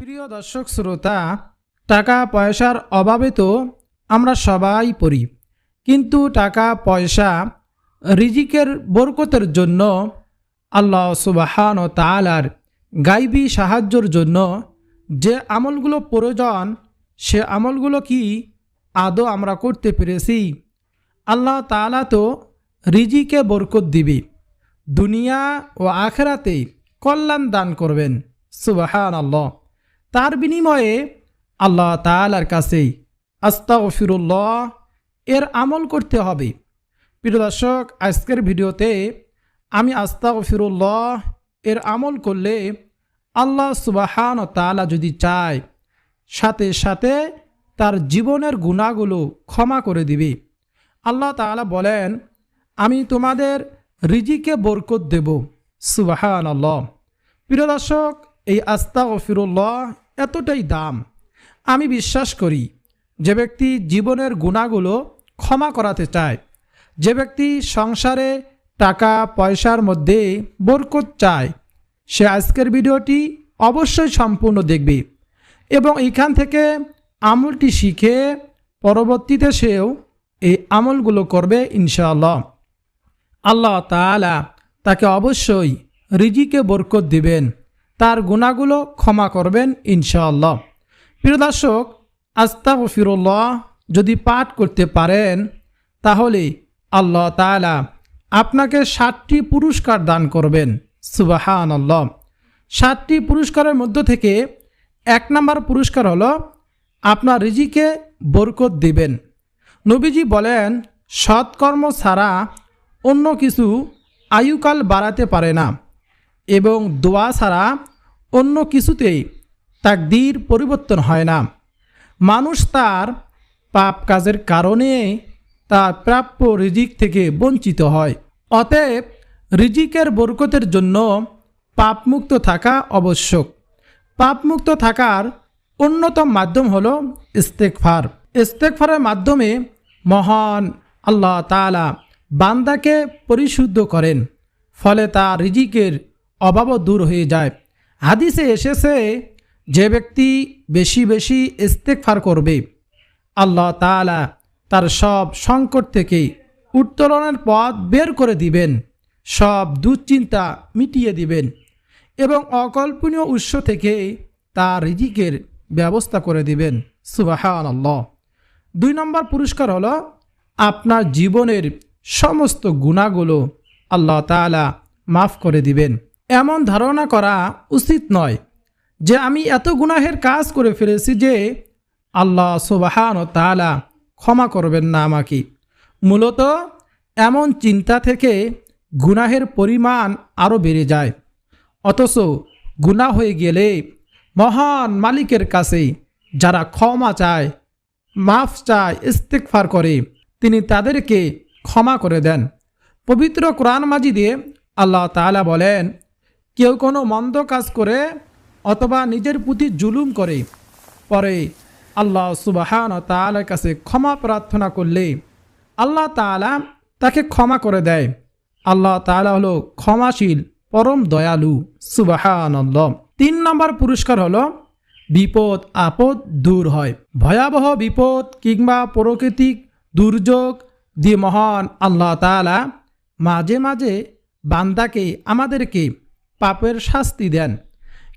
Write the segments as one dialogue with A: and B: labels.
A: প্রিয় দর্শক শ্রোতা, টাকা পয়সার অভাবে তো আমরা সবাই পড়ি। কিন্তু টাকা পয়সা রিজিকের বরকতের জন্য আল্লাহ সুবাহান ও তালার গাইবী সাহায্যর জন্য যে আমলগুলো প্রয়োজন, সে আমলগুলো কি আদৌ আমরা করতে পেরেছি? আল্লাহ তালা তো রিজিকে বরকত দিবে। দুনিয়া ও আখেরাতে কল্যাণ দান করবেন। সুবাহান আল্লাহ তার বিনিময়ে আল্লাহ তালার কাছে আস্তাগফিরুল্লাহ এর আমল করতে হবে। প্রিয় দর্শক, আজকের ভিডিওতে আমি আস্তাগফিরুল্লাহ এর আমল করলে আল্লাহ সুবাহান তালা যদি চায়, সাথে সাথে তার জীবনের গুণাগুলো ক্ষমা করে দিবে। আল্লাহ তাআলা বলেন, আমি তোমাদের রিজিকে বরকত দেব। সুবাহান আল্লাহ প্রিয় দর্শক এই আস্তা ও ফিরুল্লাহ এতটাই দাম। আমি বিশ্বাস করি, যে ব্যক্তি জীবনের গুণাগুলো ক্ষমা করাতে চায়, যে ব্যক্তি সংসারে টাকা পয়সার মধ্যে বরকত চায়, সে আজকের ভিডিওটি অবশ্যই সম্পূর্ণ দেখবে এবং এখান থেকে আমলটি শিখে পরবর্তীতে সেও এই আমলগুলো করবে ইনশাআল্লাহ। আল্লাহ তাআলা তাকে অবশ্যই রিজিকে বরকত দিবেন। তার গুণাগুলো ক্ষমা করবেন ইনশাআল্লাহ। প্রিয় দর্শক আস্তাগ ফিরুল্লাহ যদি পাঠ করতে পারেন, তাহলে আল্লাহ তাআলা আপনাকে ষাটটি পুরস্কার দান করবেন। সুবাহান আল্লাহ ষাটটি পুরস্কারের মধ্য থেকে এক নম্বর পুরস্কার হলো আপনার রিজিকে বরকত দিবেন। নবীজি বলেন, সৎকর্ম ছাড়া অন্য কিছু আয়ুকাল বাড়াতে পারে না এবং দোয়া ছাড়া অন্য কিছুতেই তাকদির পরিবর্তন হয় না। মানুষ তার পাপ কাজের কারণে তার প্রাপ্য রিজিক থেকে বঞ্চিত হয়। অতএব রিজিকের বরকতের জন্য পাপমুক্ত থাকা আবশ্যক। পাপমুক্ত থাকার অন্যতম মাধ্যম হল ইস্তেকফার ইস্তেকফারের মাধ্যমে মহান আল্লাহ তাআলা বান্দাকে পরিশুদ্ধ করেন, ফলে তার রিজিকের অভাবও দূর হয়ে যায়। হাদিসে এসেছে, যে ব্যক্তি বেশি বেশি ইস্তেকফার করবে, আল্লাহ তাআলা তার সব সংকট থেকে উত্তোলনের পথ বের করে দিবেন, সব দুশ্চিন্তা মিটিয়ে দিবেন এবং অকল্পনীয় উৎস থেকে তার রিজিকের ব্যবস্থা করে দিবেন। সুবাহান আল্লাহ দুই নম্বর পুরস্কার হলো আপনার জীবনের সমস্ত গুণাগুলো আল্লাহ তাআলা মাফ করে দিবেন। এমন ধারণা করা উচিত নয় যে আমি এত গুনাহের কাজ করে ফেলেছি যে আল্লাহ সুবাহান ও তাআলা ক্ষমা করবেন না আমাকে। মূলত এমন চিন্তা থেকে গুনাহের পরিমাণ আরও বেড়ে যায়। অথচ গুনাহ হয়ে গেলে মহান মালিকের কাছে যারা ক্ষমা চায়, মাফ চায় ইস্তেকফার করে, তিনি তাদেরকে ক্ষমা করে দেন। পবিত্র কোরআন মাজিদে আল্লাহ তাআলা বলেন কেউ কোনো মন্দ কাজ করে অথবা নিজের প্রতি জুলুম করে, পরে আল্লাহ সুবাহান তাআলার কাছে ক্ষমা প্রার্থনা করলে আল্লাহ তাআলা তাকে ক্ষমা করে দেয়। আল্লাহ তাআলা হলো ক্ষমাশীল, পরম দয়ালু সুবাহান তিন নম্বর পুরস্কার হলো বিপদ আপদ দূর হয়। ভয়াবহ বিপদ কিংবা প্রকৃতিক দুর্যোগ দিয়ে মহান আল্লাহ তাআলা মাঝে মাঝে বান্দাকে আমাদেরকে পাপের শাস্তি দেন।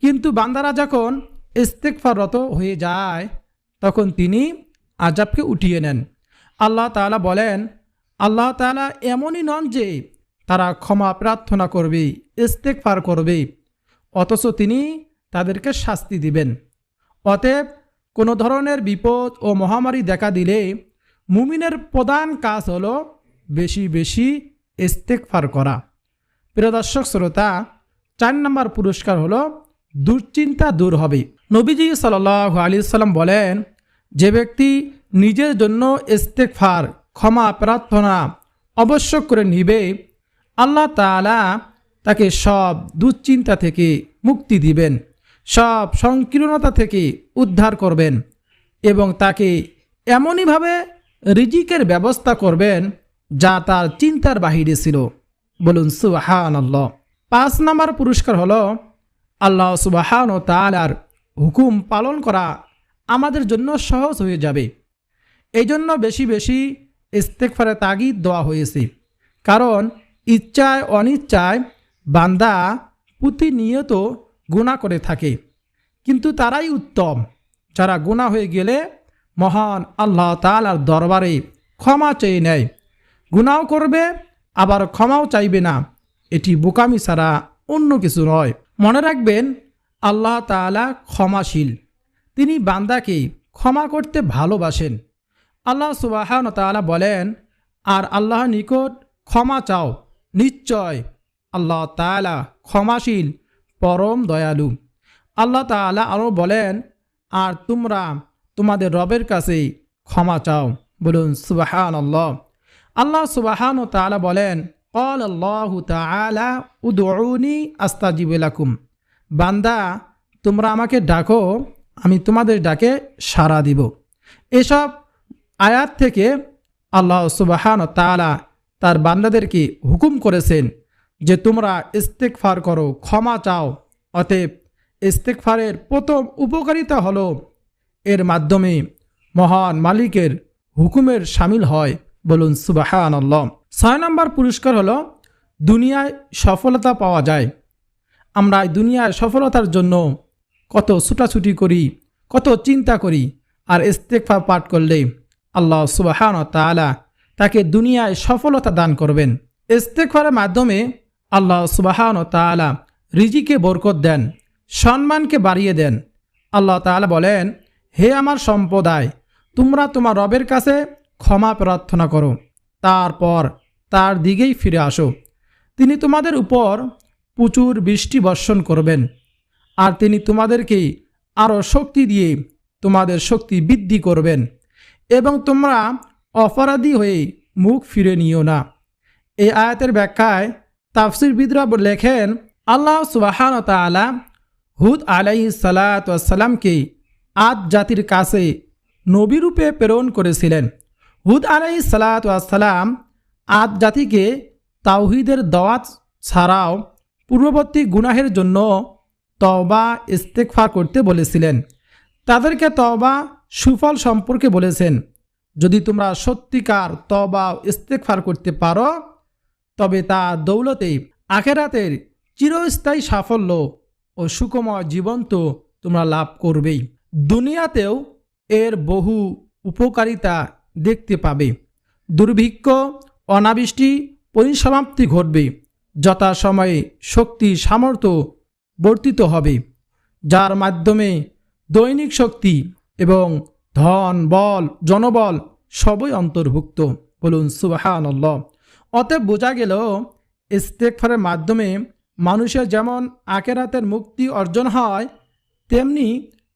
A: কিন্তু বান্দারা যখন ইস্তেকফারত হয়ে যায়, তখন তিনি আজাবকে উঠিয়ে নেন। আল্লাহ তালা বলেন, আল্লাহ তাআলা এমনই নন যে তারা ক্ষমা প্রার্থনা করবে ইস্তেকফার করবে, অথচ তিনি তাদেরকে শাস্তি দিবেন। অতএব কোনো ধরনের বিপদ ও মহামারী দেখা দিলে মুমিনের প্রধান কাজ হলো বেশি বেশি ইস্তেকফার করা। প্রিয় দর্শক, শ্রোতা চার নম্বর পুরস্কার হলো, দুশ্চিন্তা দূর হবে। নবীজি সাল আলি সাল্লাম বলেন, যে ব্যক্তি নিজের জন্য ইস্তেকফার ক্ষমা, প্রার্থনা অবশ্য করে নিবে, আল্লাহ তাআলা তাকে সব দুশ্চিন্তা থেকে মুক্তি দিবেন, সব সংকীর্ণতা থেকে উদ্ধার করবেন এবং তাকে এমনইভাবে রিজিকের ব্যবস্থা করবেন যা তার চিন্তার বাহিরে ছিল। বলুন সুহান আল্লাহ পাঁচ নম্বর পুরস্কার হলো আল্লাহ সুবাহান ও তালার হুকুম পালন করা আমাদের জন্য সহজ হয়ে যাবে। এই জন্য বেশি বেশি ইস্তেকফারে তাগিদ দেওয়া হয়েছে। কারণ ইচ্ছায় অনিচ্ছায় বান্দা প্রতিনিয়ত গুণা করে থাকে। কিন্তু তারাই উত্তম। যারা গুণা হয়ে গেলে মহান আল্লাহ তালার দরবারে ক্ষমা চেয়ে নেয়। গুণাও করবে, আবার ক্ষমাও চাইবে না। এটি বোকামি ছাড়া অন্য কিছু নয়। মনে রাখবেন, আল্লাহ তাআলা ক্ষমাশীল। তিনি বান্দাকে ক্ষমা করতে ভালোবাসেন। আল্লাহ সুবাহান তাআলা বলেন, আর আল্লাহ নিকট ক্ষমা চাও। নিশ্চয় আল্লাহ তাআলা ক্ষমাশীল, পরম দয়ালু। আল্লাহ তাআলা আরও বলেন, আর তোমরা তোমাদের রবের কাছে ক্ষমা চাও। বলুন সুবাহান আল্লাহ আল্লাহ সুবাহান ও তাআলা বলেন কল আল্লাহ তাআলা, উদউনি আস্তাজিবুলাকুম বান্দা, তোমরা আমাকে ডাকো, আমি তোমাদের ডাকে সাড়া দিব। এসব আয়াত থেকে আল্লাহ সুবাহান ও তাআলা তার বান্দাদেরকে হুকুম করেছেন যে, তোমরা ইস্তেকফার করো, ক্ষমা চাও। অতএব ইস্তেকফারের প্রথম উপকারিতা হলো, এর মাধ্যমে মহান মালিকের হুকুমের সামিল হয়। বলুন সুবাহান আল্লাহ ছয় নম্বর পুরস্কার হলো, দুনিয়ায় সফলতা পাওয়া যায়। আমরা এই দুনিয়ায় সফলতার জন্য কত ছুটাছুটি করি, কত চিন্তা করি, আর ইস্তেকফা পাঠ করলে আল্লাহ সুবাহান তালা তাকে দুনিয়ায় সফলতা দান করবেন। ইস্তেকফারের মাধ্যমে আল্লাহ সুবাহান তালা রিজিকে বরকত দেন, সম্মানকে বাড়িয়ে দেন। আল্লাহ তাআলা বলেন, হে আমার সম্প্রদায়, তোমরা তোমার রবের কাছে ক্ষমা প্রার্থনা করো, তারপর তার দিকেই ফিরে আসো। তিনি তোমাদের উপর প্রচুর বৃষ্টি বর্ষণ করবেন, আর তিনি তোমাদেরকে আরও শক্তি দিয়ে তোমাদের শক্তি বৃদ্ধি করবেন, এবং তোমরা অপরাধী হয়ে মুখ ফিরে নিও না। এই আয়াতের ব্যাখ্যায় তাফসির বিদ্রা লেখেন, আল্লাহ সুবাহান তালা হুদ আলাই সালাতামকে আদ জাতির কাছে নবীরূপে প্রেরণ করেছিলেন। হুদ আলাই সালাতাম আদ জাতিকে তাওহিদের দাওয়াত ছাড়াও পূর্ববর্তী গুনাহের জন্য তওবা ইস্তেকফার করতে বলেছিলেন। তাদেরকে তওবা সুফল সম্পর্কে বলেছেন। যদি তোমরা সত্যিকার তবা ইস্তেকফার করতে পারো, তবে তা দৌলতে আখেরাতের চিরস্থায়ী সাফল্য ও সুকময় জীবন তো তোমরা লাভ করবেই। দুনিয়াতেও এর বহু উপকারিতা দেখতে পাবে। দুর্ভিক্ষ, অনাবৃষ্টি, পরিসমাপ্তি ঘটবে। যথাসময়ে শক্তি সামর্থ্য বর্তিত হবে, যার মাধ্যমে দৈনিক শক্তি এবং ধন, বল, জনবল সবই অন্তর্ভুক্ত। বলুন সুবাহান অতএব বোঝা গেল ইস্তেকফারের মাধ্যমে মানুষের যেমন আকেরাতের মুক্তি অর্জন হয়, তেমনি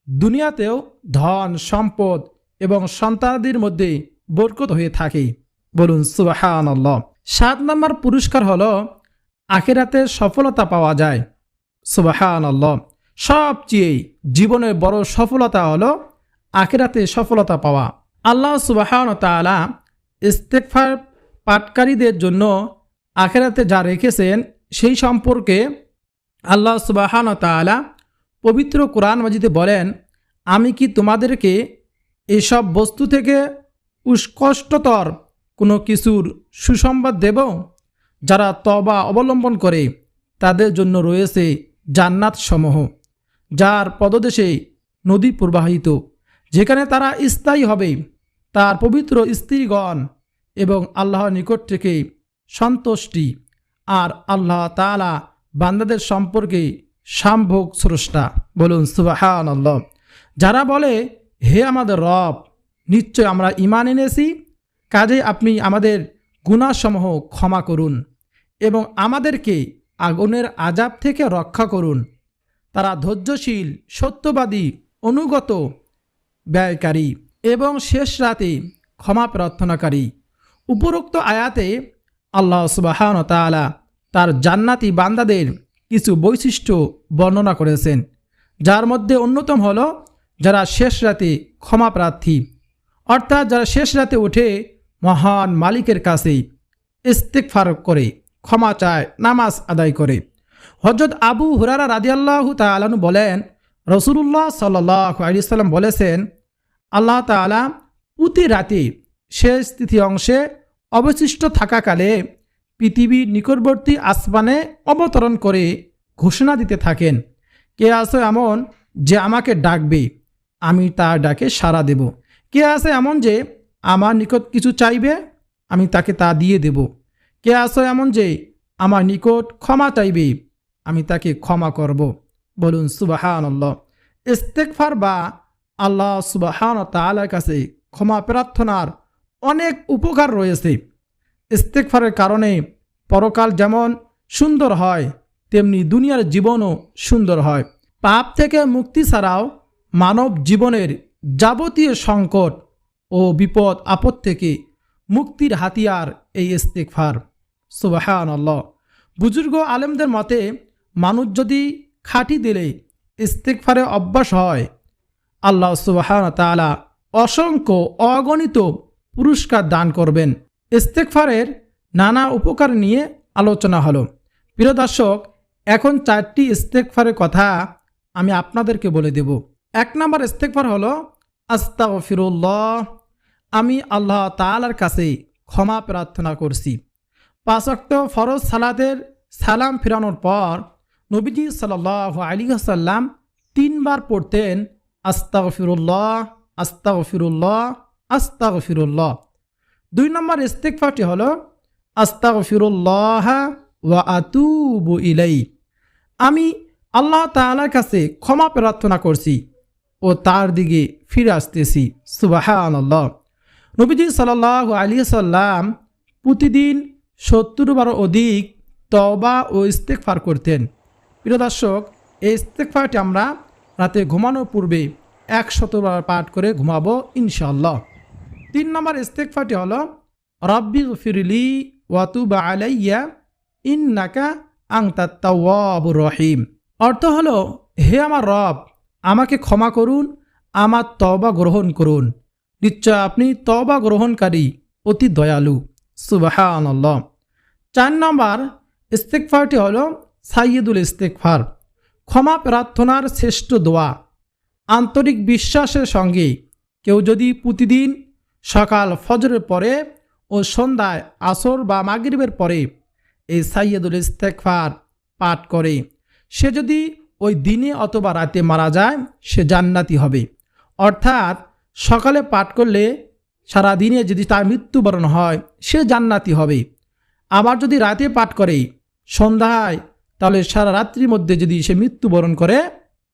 A: দুনিয়াতেও ধন, সম্পদ এবং সন্তানাদির মধ্যে বরকত হয়ে থাকে। বলুন সুবাহান সাত নম্বর পুরস্কার হলো, আখেরাতে সফলতা পাওয়া যায়। সুবাহান সবচেয়ে জীবনের বড় সফলতা হলো, আখেরাতে সফলতা পাওয়া। আল্লাহ সুবাহান তালা ইস্তেকফার পাটকারীদের জন্য আখেরাতে যা রেখেছেন, সেই সম্পর্কে আল্লাহ সুবাহান তালা পবিত্র কোরআন মজিদে বলেন, আমি কি তোমাদেরকে এসব বস্তু থেকে উৎকষ্টতর কোনো কিছুর সুসংবাদ দেব? যারা তবা অবলম্বন করে, তাদের জন্য রয়েছে জান্নাত সমূহ যার পদদেশে নদী প্রবাহিত। যেখানে তারা স্থায়ী হবে, তার পবিত্র স্ত্রীগণ এবং আল্লাহর নিকট থেকে সন্তুষ্টি আর আল্লাহ তালা বান্দাদের সম্পর্কে সাম্ভোগ স্রষ্টা। বলুন সুবাহান যারা বলে হে আমাদের রব, নিশ্চয় আমরা ইমান এনেছি কাজে আপনি আমাদের গুণাসমূহ ক্ষমা করুন এবং আমাদেরকে আগুনের আজাব থেকে রক্ষা করুন। তারা ধৈর্যশীল, সত্যবাদী, অনুগত, ব্যয়কারী এবং শেষ রাতে ক্ষমা প্রার্থনাকারী। উপরোক্ত আয়াতে আল্লাহ সুবাহান তালা তার জান্নাতি বান্দাদের কিছু বৈশিষ্ট্য বর্ণনা করেছেন, যার মধ্যে অন্যতম হল যারা শেষ রাতে ক্ষমা প্রার্থী, অর্থাৎ যারা শেষ রাতে উঠে মহান মালিকের কাছে ইস্তেকফার করে, ক্ষমা চায়, নামাজ আদায় করে। হজরত আবু হুরারা রাজিয়াল্লাহু তালানু বলেন রসুল্লাহ সাল্লাহ আলিয়াল্লাম বলেছেন, আল্লাহ তালা প্রতি রাতে শেষ তিথি অংশে অবশিষ্ট থাকাকালে পৃথিবীর নিকটবর্তী আসমানে অবতরণ করে ঘোষণা দিতে থাকেন। কে আছে এমন যে আমাকে ডাকবে? আমি তার ডাকে সাড়া দেব। কে আছে এমন যে আমার নিকট কিছু চাইবে? আমি তাকে তা দিয়ে দেব। কে আছে এমন যে আমার নিকট ক্ষমা চাইবে? আমি তাকে ক্ষমা করব। বলুন সুবাহান আল্লাহ ইস্তেকফার বা আল্লাহ সুবাহান তালার কাছে ক্ষমা প্রার্থনার অনেক উপকার রয়েছে। ইস্তেকফারের কারণে পরকাল যেমন সুন্দর হয়, তেমনি দুনিয়ার জীবনও সুন্দর হয়। পাপ থেকে মুক্তি ছাড়াও মানব জীবনের যাবতীয় সংকট ও বিপদ, আপদ থেকে মুক্তির হাতিয়ার এই ইস্তেকফার সুবাহান বুজুর্গ আলেমদের মতে, মানুষ যদি খাঁটি দিলে ইস্তেকফারে অভ্যাস হয়, আল্লাহ সুবাহান তালা অসংখ্য অগণিত পুরস্কার দান করবেন। ইস্তেকফারের নানা উপকার নিয়ে আলোচনা হলো। প্রিয় দর্শক, এখন চারটি ইস্তেকফারের কথা আমি আপনাদেরকে বলে দেব। এক নম্বর ইস্তেকফার হলো আস্তা ফিরুল্লাহ আমি আল্লাহ তালার কাছে ক্ষমা প্রার্থনা করছি। পাঁচক্ত ফরজ সালাদের সালাম ফিরানোর পর নবীজি সাল আলী আসাল্লাম তিনবার পড়তেন আস্তাগ ফিরুল্লাহ আস্তাগ ফিরুল্লাহ আস্তাগ ফিরুল্লাহ দুই নম্বর ইস্তেকফারটি হল আস্তাগ ফিরুল্লাহ ওয়া আতুবু ইলাই আমি আল্লাহ তালার কাছে ক্ষমা প্রার্থনা করছি। ও তার দিকে ফিরে আসতেছি। সুবাহান আল্লাহ নবীজি সাল্লাহ আলী সাল্লাম প্রতিদিন সত্তর বার অধিক তবা ও ইস্তেকফার করতেন। প্রিয় দর্শক, এই ইস্তেকফারটি আমরা রাতে ঘুমানোর পূর্বে একশতবার পাঠ করে ঘুমাবো ইনশাল্লাহ তিন নম্বর ইস্তেকফারটি হল, রব্বি ফিরলি ওয়াতুবা আলাইয়া ইন্নাকা আংতাত্তাওয়াবুর রহিম। অর্থ হলো, হে আমার রব আমাকে ক্ষমা করুন, আমার তবা গ্রহণ করুন। নিশ্চয় আপনি তবা গ্রহণকারী, অতি দয়ালু। সুবাহান চার নম্বর ইস্তেকফারটি হল সাইয়দুল ইস্তেকফার ক্ষমা প্রার্থনার শ্রেষ্ঠ দোয়া। আন্তরিক বিশ্বাসের সঙ্গে কেউ যদি প্রতিদিন সকাল ফজরের পরে ও সন্ধ্যায় আসর বা মাগরিবের পরে এই সাইয়দুল ইস্তেকফার পাঠ করে, সে যদি ওই দিনে অথবা রাতে মারা যায়, সে জান্নাতি হবে। অর্থাৎ সকালে পাঠ করলে সারা দিনে যদি তার মৃত্যুবরণ হয়, সে জান্নাতি হবে। আবার যদি রাতে পাঠ করে সন্ধ্যায়, তাহলে সারা রাত্রির মধ্যে যদি সে মৃত্যুবরণ করে,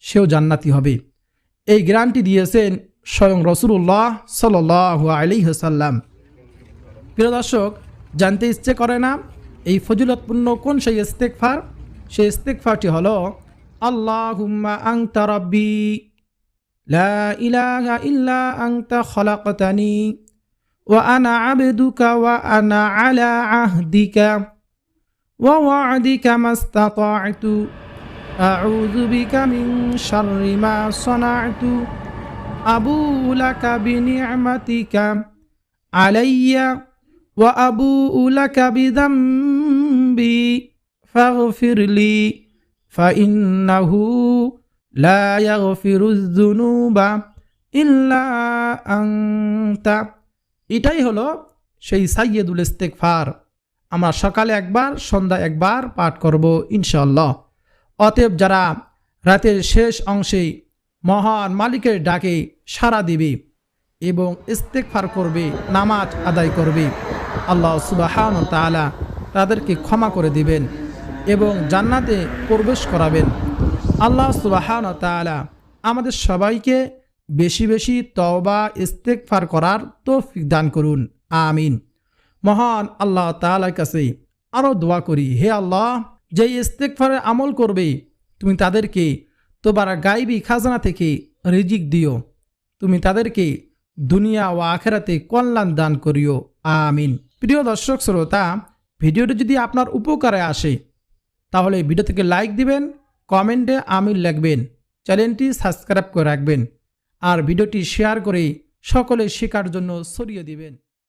A: সেও জান্নাতি হবে। এই গ্রান্টি দিয়েছেন স্বয়ং রসুল্লাহ সাল আলি হাসাল্লাম প্রিয় দর্শক, জানতে ইচ্ছে করে না, এই ফজিলতপূর্ণ কোন সেই ইস্তেকফার সেই ইস্তেকফারটি হল আল্লাহুম্মা আংতা রব্বি লা ইলাহা ইল্লা আংতা খলাকতানি ওয়া আনা আবদুকা ওয়া আনা আলা আহদিকা ওয়া ওয়াদিকা মাস্তাতা'তু আউযু বিকা মিন শাররি মা সানা'তু আবু লাকা বিনি'মাতিকা আলাইয়া ওয়া আবু লাকা বিযামবি ফাগফিরলি فإنه لا يغفر الذنوب إلا أنت এটাই হলো সেই সাইয়দুল ইস্তেকফার আমরা সকালে একবার সন্ধ্যা একবার পাঠ করব ইনশাল্লাহ অতএব যারা রাতের শেষ অংশে মহান মালিকের ডাকে সাড়া দিবে এবং ইস্তেকফার করবে নামাজ আদায় করবে আল্লাহ সুবাহান তালা তাদেরকে ক্ষমা করে দিবেন এবং জান্নাতে প্রবেশ করাবেন। আল্লাহ সুবাহান তালা আমাদের সবাইকে বেশি বেশি তওবা ইস্তেকফার করার তৌফিক দান করুন। আমিন। মহান আল্লাহ তালার কাছে আরও দোয়া করি, হে আল্লাহ, যে ইস্তেকফারের আমল করবে, তুমি তাদেরকে তোমার গাইবি খাজনা থেকে রিজিক দিও। তুমি তাদেরকে দুনিয়া ও আখেরাতে কল্যাণ দান করিও। আমিন। প্রিয় দর্শক, শ্রোতা, ভিডিওটি যদি আপনার উপকারে আসে তাহলে ভিডিও থেকে লাইক দিবেন কমেন্টে আমি লিখবেন চ্যানেলটি সাবস্ক্রাইব করে রাখবেন, আর ভিডিওটি শেয়ার করে সকলে শেখার জন্য ছড়িয়ে দিবেন।